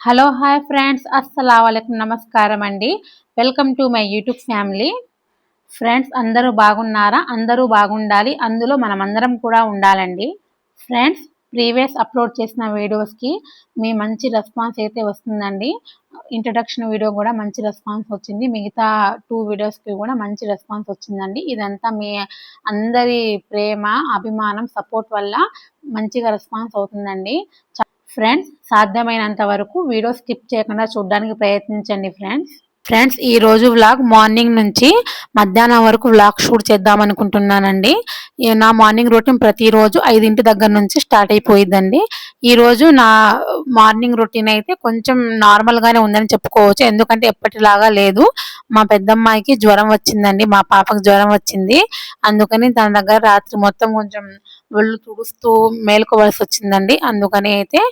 Hello hi friends. అస్సలం నమస్కారం అండి. Welcome to my YouTube family. Friends అందరూ బాగున్నారా? అందరూ బాగుండాలి. అందులో మనమందరం కూడా ఉండాలండి. ఫ్రెండ్స్ ప్రీవియస్ అప్లోడ్ చేసిన వీడియోస్కి మీ మంచి రెస్పాన్స్ అయితే వస్తుందండి. ఇంట్రడక్షన్ వీడియో కూడా మంచి రెస్పాన్స్ వచ్చింది. మిగతా టూ వీడియోస్కి కూడా మంచి రెస్పాన్స్ వచ్చిందండి. ఇదంతా మీ అందరి ప్రేమ అభిమానం సపోర్ట్ వల్ల మంచిగా రెస్పాన్స్ అవుతుందండి. ఫ్రెండ్స్ సాధ్యమైనంత వరకు వీడియో స్కిప్ చేయకుండా చూడడానికి ప్రయత్నించండి ఫ్రెండ్స్. ఫ్రెండ్స్ ఈ రోజు వ్లాగ్ మార్నింగ్ నుంచి మధ్యాహ్నం వరకు వ్లాగ్ షూట్ చేద్దాం అనుకుంటున్నానండి. నా మార్నింగ్ రొటీన్ ప్రతిరోజు ఐదింటి దగ్గర నుంచి స్టార్ట్ అయిపోయిందండి ఈ రోజు నా మార్నింగ్ రొటీన్ అయితే కొంచెం నార్మల్ గానే ఉందని చెప్పుకోవచ్చు. ఎందుకంటే ఎప్పటిలాగా లేదు. మా పెద్దమ్మాయికి జ్వరం వచ్చిందండి. మా పాపకు జ్వరం వచ్చింది. అందుకని తన దగ్గర రాత్రి మొత్తం కొంచెం ఒళ్ళు తుడుస్తూ మేలుకోవాల్సి వచ్చిందండి. అందుకని అయితే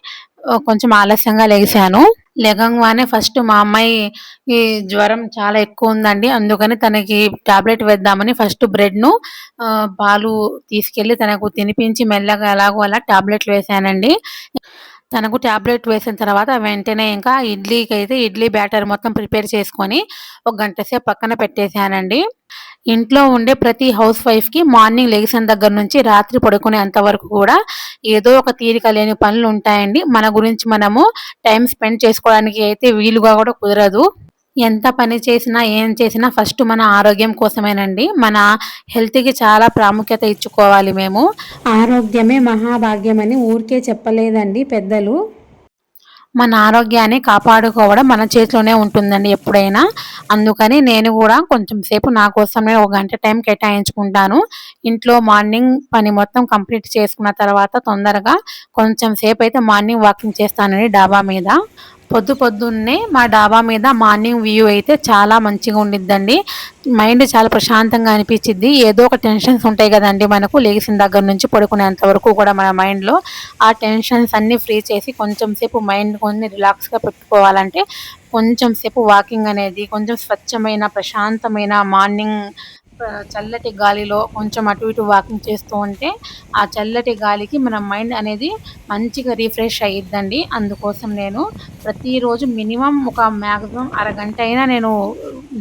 కొంచెం ఆలస్యంగా లేచాను. లెగంగానే ఫస్ట్ మా అమ్మాయి ఈ జ్వరం చాలా ఎక్కువ ఉందండి. అందుకని తనకి టాబ్లెట్ వేద్దామని ఫస్ట్ బ్రెడ్ను పాలు తీసుకెళ్ళి తనకు తినిపించి మెల్లగా ఎలాగో అలా టాబ్లెట్లు వేశానండి తనకు ట్యాబ్లెట్ వేసిన తర్వాత వెంటనే ఇంకా ఇడ్లీకి అయితే ఇడ్లీ బ్యాటర్ మొత్తం ప్రిపేర్ చేసుకొని ఒక గంట సేపు పక్కన పెట్టేశానండి. ఇంట్లో ఉండే ప్రతి హౌస్ వైఫ్కి మార్నింగ్ లెగిసిన దగ్గర నుంచి రాత్రి పడుకునేంత వరకు కూడా ఏదో ఒక తీరిక లేని పనులు ఉంటాయండి. మన గురించి మనము టైం స్పెండ్ చేసుకోవడానికి అయితే వీలుగా కూడా కుదరదు. ఎంత పని చేసినా ఏం చేసినా ఫస్ట్ మన ఆరోగ్యం కోసమేనండి. మన హెల్త్కి చాలా ప్రాముఖ్యత ఇచ్చుకోవాలి మేము. ఆరోగ్యమే మహాభాగ్యం అని ఊరికే చెప్పలేదండి పెద్దలు. మన ఆరోగ్యాన్ని కాపాడుకోవడం మన చేతిలోనే ఉంటుందండి ఎప్పుడైనా. అందుకని నేను కూడా కొంచెం సేపు నా కోసం నేను ఒక గంట టైం కేటాయించుకుంటాను. ఇంట్లో మార్నింగ్ పని మొత్తం కంప్లీట్ చేసుకున్న తర్వాత తొందరగా కొంచెం సేపు అయితే మార్నింగ్ వాకింగ్ చేస్తానండి డాబా మీద. పొద్దు పొద్దున్నే మా డాబా మీద మార్నింగ్ వ్యూ అయితే చాలా మంచిగా ఉండిద్దండి. మైండ్ చాలా ప్రశాంతంగా అనిపించింది ఏదో ఒక టెన్షన్స్ ఉంటాయి కదండి మనకు లేచిన దగ్గర నుంచి పడుకునేంత వరకు కూడా మన మైండ్లో. ఆ టెన్షన్స్ అన్నీ ఫ్రీ చేసి కొంచెం సేపు మైండ్ కొన్ని రిలాక్స్గా పెట్టుకోవాలంటే కొంచెం సేపు వాకింగ్ అనేది కొంచెం స్వచ్ఛమైన ప్రశాంతమైన మార్నింగ్ చల్లటి గాలిలో కొంచెం అటు ఇటు వాకింగ్ చేస్తూ ఉంటే ఆ చల్లటి గాలికి మన మైండ్ అనేది మంచిగా రిఫ్రెష్ అయ్యిద్దండి అందుకోసం నేను ప్రతిరోజు మినిమం ఒక మ్యాక్సిమం అరగంట అయినా నేను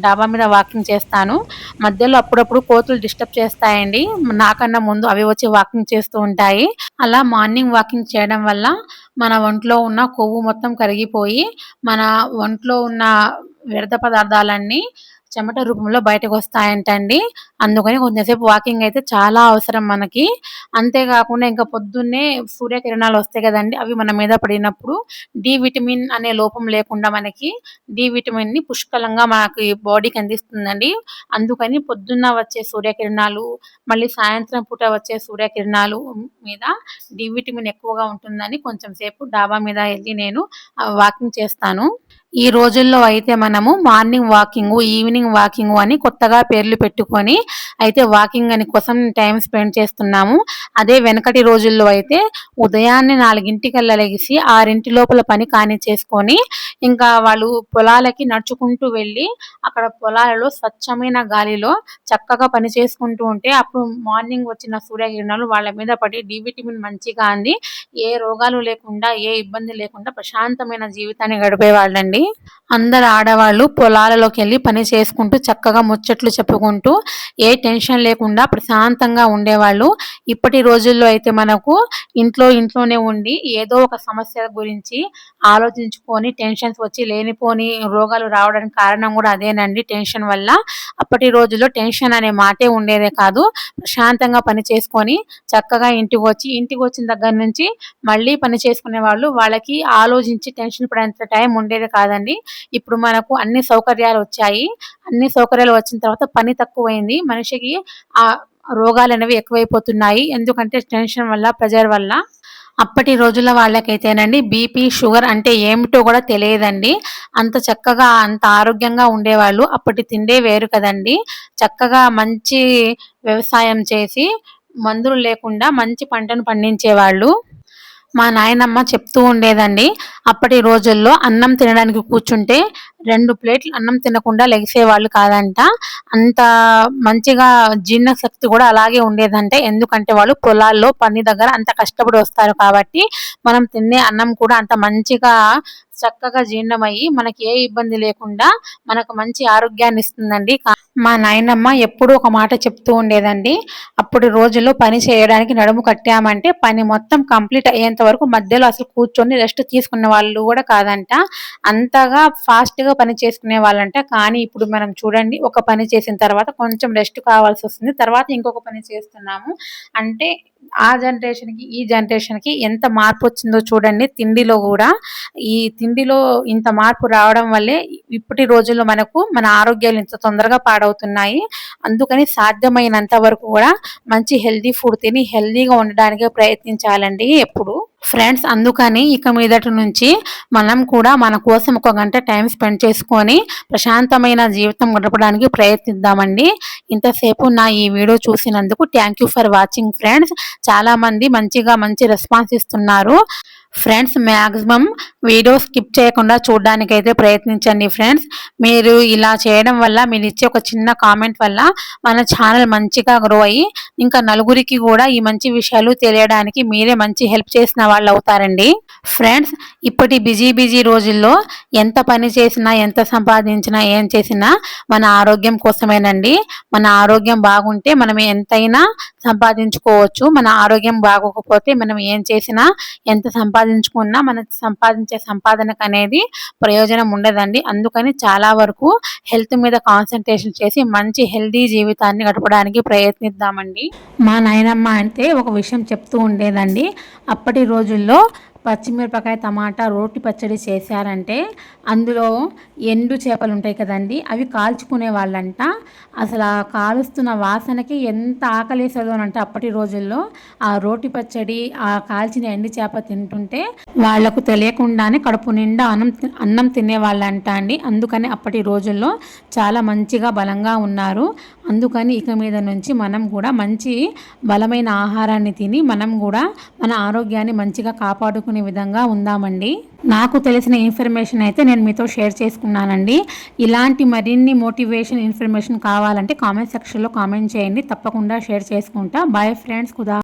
డాబా మీద వాకింగ్ చేస్తాను. మధ్యలో అప్పుడప్పుడు కోతులు డిస్టర్బ్ చేస్తాయండి. నాకన్నా ముందు అవి వచ్చి వాకింగ్ చేస్తూ ఉంటాయి. అలా మార్నింగ్ వాకింగ్ చేయడం వల్ల మన ఒంట్లో ఉన్న కొవ్వు మొత్తం కరిగిపోయి మన ఒంట్లో ఉన్న వ్యర్థ పదార్థాలన్నీ చెమట రూపంలో బయటకు వస్తాయంటండి. అందుకని కొంచెంసేపు వాకింగ్ అయితే చాలా అవసరం మనకి. అంతేకాకుండా ఇంకా పొద్దున్నే సూర్యకిరణాలు వస్తాయి కదండి అవి మన మీద పడినప్పుడు డి విటమిన్ అనే లోపం లేకుండా మనకి డి విటమిన్ని పుష్కలంగా మనకి బాడీకి అందిస్తుందండి. అందుకని పొద్దున్న వచ్చే సూర్యకిరణాలు మళ్ళీ సాయంత్రం పూట వచ్చే సూర్యకిరణాలు మీద డి విటమిన్ ఎక్కువగా ఉంటుందని కొంచెం సేపు డాబా మీద వెళ్ళి నేను వాకింగ్ చేస్తాను. ఈ రోజుల్లో అయితే మనము మార్నింగ్ వాకింగ్ ఈవినింగ్ వాకింగ్ అని కొత్తగా పేర్లు పెట్టుకొని అయితే వాకింగ్ అని కోసం టైం స్పెండ్ చేస్తున్నాము. అదే వెనకటి రోజుల్లో అయితే ఉదయాన్నే నాలుగింటికల్లా లెగిసి ఆరింటి లోపల పని కాని చేసుకొని ఇంకా వాళ్ళు పొలాలకి నడుచుకుంటూ వెళ్ళి అక్కడ పొలాలలో స్వచ్ఛమైన గాలిలో చక్కగా పని చేసుకుంటూ ఉంటే అప్పుడు మార్నింగ్ వచ్చిన సూర్యకిరణాలు వాళ్ళ మీద పడి డి విటమిన్ మంచిగా అంది. ఏ రోగాలు లేకుండా ఏ ఇబ్బంది లేకుండా ప్రశాంతమైన జీవితాన్ని గడిపేవాళ్ళండి అందరు ఆడవాళ్ళు పొలాలలోకి వెళ్ళి పని చేసుకుంటూ చక్కగా ముచ్చట్లు చెప్పుకుంటూ ఏ టెన్షన్ లేకుండా ప్రశాంతంగా ఉండేవాళ్ళు. ఇప్పటి రోజుల్లో అయితే మనకు ఇంట్లో ఇంట్లోనే ఉండి ఏదో ఒక సమస్య గురించి ఆలోచించుకొని టెన్షన్స్ వచ్చి లేనిపోని రోగాలు రావడానికి కారణం కూడా అదేనండి టెన్షన్ వల్ల. అప్పటి రోజుల్లో టెన్షన్ అనే మాటే ఉండేదే కాదు. ప్రశాంతంగా పని చేసుకొని చక్కగా ఇంటికి వచ్చి ఇంటికి వచ్చిన దగ్గర నుంచి మళ్ళీ పని చేసుకునే వాళ్ళు వాళ్ళకి ఆలోచించి టెన్షన్ పడేంత టైం ఉండేది కాదు. కాదండి. ఇప్పుడు మనకు అన్ని సౌకర్యాలు వచ్చాయి. అన్ని సౌకర్యాలు వచ్చిన తర్వాత పని తక్కువైంది. మనిషికి ఆ రోగాలు అనేవి ఎక్కువైపోతున్నాయి. ఎందుకంటే టెన్షన్ వల్ల ప్రెజర్ వల్ల. అప్పటి రోజుల వాళ్ళకైతేనండి బీపీ షుగర్ అంటే ఏమిటో కూడా తెలియదండి. అంత చక్కగా అంత ఆరోగ్యంగా ఉండేవాళ్ళు. అప్పటి తిండే వేరు కదండి. చక్కగా మంచి వ్యవసాయం చేసి మందులు లేకుండా మంచి పంటను పండించేవాళ్ళు. మా నాయనమ్మ చెప్తూ ఉండేదండి. అప్పటి రోజుల్లో అన్నం తినడానికి కూర్చుంటే రెండు ప్లేట్లు అన్నం తినకుండా లెగిసేవాళ్ళు కాదంట. అంత మంచిగా జీర్ణశక్తి కూడా అలాగే ఉండేదంటే. ఎందుకంటే వాళ్ళు పొలాల్లో పని దగ్గర అంత కష్టపడి వస్తారు కాబట్టి మనం తినే అన్నం కూడా అంత మంచిగా చక్కగా జీర్ణమయ్యి మనకి ఏ ఇబ్బంది లేకుండా మనకు మంచి ఆరోగ్యాన్ని ఇస్తుందండి. మా నాయనమ్మ ఎప్పుడూ ఒక మాట చెప్తూ ఉండేదండి. అప్పుడు రోజుల్లో పని చేయడానికి నడుము కట్టామంటే పని మొత్తం కంప్లీట్ అయ్యేంత వరకు మధ్యలో అసలు కూర్చొని రెస్ట్ తీసుకునే వాళ్ళు కూడా కాదంట. అంతగా ఫాస్ట్గా పని చేసుకునే వాళ్ళంట. కానీ ఇప్పుడు మనం చూడండి ఒక పని చేసిన తర్వాత కొంచెం రెస్ట్ కావాల్సి వస్తుంది. తర్వాత ఇంకొక పని చేస్తున్నాము. అంటే ఆ జనరేషన్కి ఈ జనరేషన్కి ఎంత మార్పు వచ్చిందో చూడండి. తిండిలో కూడా ఈ తిండిలో ఇంత మార్పు రావడం వల్లే ఇప్పటి రోజుల్లో మనకు మన ఆరోగ్యాలు ఇంత తొందరగా అవుతున్నాయి. అందుకని సాధ్యమైనంత వరకు కూడా మంచి హెల్దీ ఫుడ్ తిని హెల్దీగా ఉండడానికి ప్రయత్నించాలండి ఎప్పుడు. ఫ్రెండ్స్ అందుకని ఇక మీదటి నుంచి మనం కూడా మన కోసం ఒక గంట టైం స్పెండ్ చేసుకొని ప్రశాంతమైన జీవితం గడపడానికి ప్రయత్నిద్దామండి. ఇంతసేపు నా ఈ వీడియో చూసినందుకు thank you for watching friends. చాలామంది మంచిగా మంచి రెస్పాన్స్ ఇస్తున్నారు. ఫ్రెండ్స్ మ్యాక్సిమం వీడియో స్కిప్ చేయకుండా చూడడానికి అయితే ప్రయత్నించండి ఫ్రెండ్స్. మీరు ఇలా చేయడం వల్ల మీరు ఇచ్చే ఒక చిన్న కామెంట్ వల్ల మన ఛానల్ మంచిగా గ్రో అయ్యి ఇంకా నలుగురికి కూడా ఈ మంచి విషయాలు తెలియడానికి మీరే మంచి హెల్ప్ చేసిన వాళ్ళు అవుతారండి ఫ్రెండ్స్ ఇప్పటి బిజీ బిజీ రోజుల్లో ఎంత పని చేసినా ఎంత సంపాదించినా ఏం చేసినా మన ఆరోగ్యం కోసమేనండి. మన ఆరోగ్యం బాగుంటే మనం ఎంతైనా సంపాదించుకోవచ్చు. మన ఆరోగ్యం బాగోకపోతే మనం ఏం చేసినా ఎంత సంపాదించుకున్నా మన సంపాదించే సంపాదనకు అనేది ప్రయోజనం ఉండదండి. అందుకని చాలా వరకు హెల్త్ మీద కాన్సన్ట్రేషన్ చేసి మంచి హెల్దీ జీవితాన్ని గడపడానికి ప్రయత్నిద్దామండి. మా నాయనమ్మ అంటే ఒక విషయం చెప్తూ ఉండేదండి. అప్పటి రోజు రోజుల్లో పచ్చిమిరపకాయ టమాటా రోటి పచ్చడి చేశారంటే అందులో ఎండు చేపలు ఉంటాయి కదండి అవి కాల్చుకునే వాళ్ళంట. అసలు ఆ కాలుస్తున్న వాసనకి ఎంత ఆకలేసేదోనంటే అప్పటి రోజుల్లో ఆ రోటి పచ్చడి ఆ కాల్చిన ఎండు చేప తింటుంటే వాళ్ళకు తెలియకుండానే కడుపు నిండా అన్నం అన్నం తినేవాళ్ళంట అండి. అందుకని అప్పటి రోజుల్లో చాలా మంచిగా బలంగా ఉన్నారు. అందుకని ఇక మీద నుంచి మనం కూడా మంచి బలమైన ఆహారాన్ని తిని మనం కూడా మన ఆరోగ్యాన్ని మంచిగా కాపాడుకునే విధంగా ఉందామండి. నాకు తెలిసిన ఇన్ఫర్మేషన్ అయితే నేను మీతో షేర్ చేసుకున్నానండి. ఇలాంటి మరిన్ని మోటివేషన్ ఇన్ఫర్మేషన్ కావాలంటే కామెంట్ సెక్షన్లో కామెంట్ చేయండి. తప్పకుండా షేర్ చేసుకుంటా. Bye friends కుదా